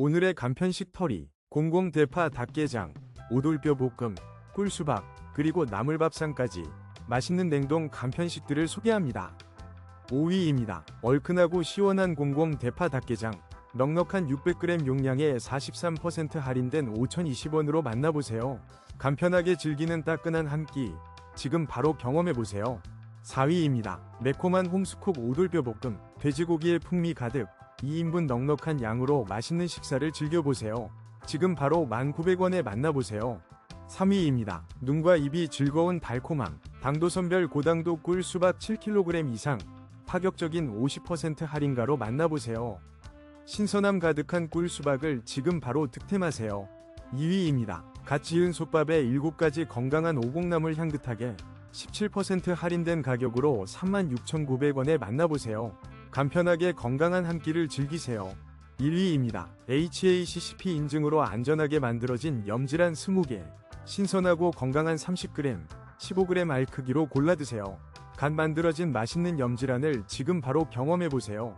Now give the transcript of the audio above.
오늘의 간편식 털이 공공 대파 닭게장, 오돌뼈 볶음, 꿀수박, 그리고 나물밥상까지 맛있는 냉동 간편식들을 소개합니다. 5위입니다. 얼큰하고 시원한 공공 대파 닭게장. 넉넉한 600g 용량에 43% 할인된 5,020원으로 만나보세요. 간편하게 즐기는 따끈한 한 끼. 지금 바로 경험해보세요. 4위입니다. 매콤한 홈스콕 오돌뼈 볶음. 돼지고기의 풍미 가득. 2인분 넉넉한 양으로 맛있는 식사를 즐겨보세요. 지금 바로 1,900원에 만나보세요. 3위입니다. 눈과 입이 즐거운 달콤함. 당도선별 고당도 꿀 수박 7kg 이상. 파격적인 50% 할인가로 만나보세요. 신선함 가득한 꿀 수박을 지금 바로 득템하세요. 2위입니다. 갓 지은 솥밥에 7가지 건강한 오곡나물 향긋하게 17% 할인된 가격으로 36,900원에 만나보세요. 간편하게 건강한 한 끼를 즐기세요. 1위입니다. HACCP 인증으로 안전하게 만들어진 염질한 20개. 신선하고 건강한 30g, 15g 알 크기로 골라 드세요. 간 만들어진 맛있는 염질한을 지금 바로 경험해보세요.